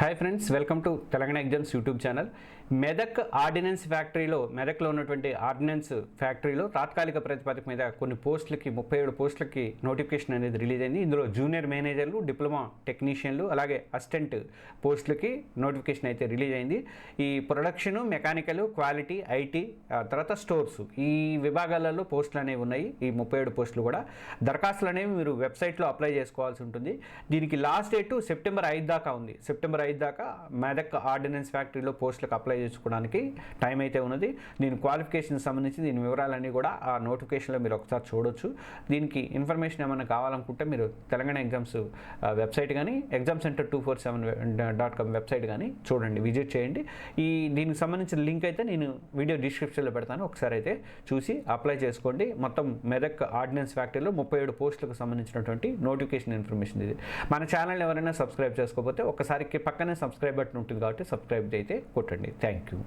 Hi friends welcome to Telangana exams YouTube channel Medak ordinance ఫ్యాక్టరీలో మెదక్లో ఉన్నటువంటి ordinance ఫ్యాక్టరీలో తాత్కాలిక ప్రతిపాదక మీద కొన్ని పోస్టులకి ముప్పై ఏడు పోస్టులకి నోటిఫికేషన్ అనేది రిలీజ్ అయింది. ఇందులో జూనియర్ మేనేజర్లు డిప్లొమా టెక్నీషియన్లు అలాగే అసిస్టెంట్ పోస్టులకి నోటిఫికేషన్ అయితే రిలీజ్ అయింది. ఈ ప్రొడక్షన్ మెకానికల్ క్వాలిటీ ఐటీ తర్వాత స్టోర్స్ ఈ విభాగాలలో పోస్టులు అనేవి ఉన్నాయి. ఈ ముప్పై ఏడు పోస్టులు కూడా. దరఖాస్తులు అనేవి మీరు వెబ్సైట్లో అప్లై చేసుకోవాల్సి ఉంటుంది. దీనికి లాస్ట్ డేట్ సెప్టెంబర్ ఐదు దాకా ఉంది. సెప్టెంబర్ ఐదు దాకా మెదక్ ఆర్డినెన్స్ ఫ్యాక్టరీలో పోస్టులకు అప్లై చేసుకోవడానికి టైం అయితే ఉన్నది. దీని క్వాలిఫికేషన్ సంబంధించి దీని వివరాలన్నీ కూడా ఆ నోటిఫికేషన్లో మీరు ఒకసారి చూడొచ్చు. దీనికి ఇన్ఫర్మేషన్ ఏమైనా కావాలనుకుంటే మీరు తెలంగాణ ఎగ్జామ్స్ వెబ్సైట్ కానీ exam center two four seven dot com website కానీ చూడండి విజిట్ చేయండి. ఈ దీనికి సంబంధించిన లింక్ అయితే నేను వీడియో డిస్క్రిప్షన్లో పెడతాను. ఒకసారి అయితే చూసి అప్లై చేసుకోండి. మొత్తం మెదక్ ఆర్డినెన్స్ ఫ్యాక్టరీలో ముప్పై ఏడు పోస్టులకు సంబంధించినటువంటి నోటిఫికేషన్ ఇన్ఫర్మేషన్ ఇది. మన ఛానల్ ఎవరైనా సబ్స్క్రైబ్ చేసుకోకపోతే ఒకసారి పక్కనే సబ్స్క్రైబ్ బటన్ ఉంటుంది కాబట్టి సబ్స్క్రైబ్ అయితే కొట్టండి. Thank you.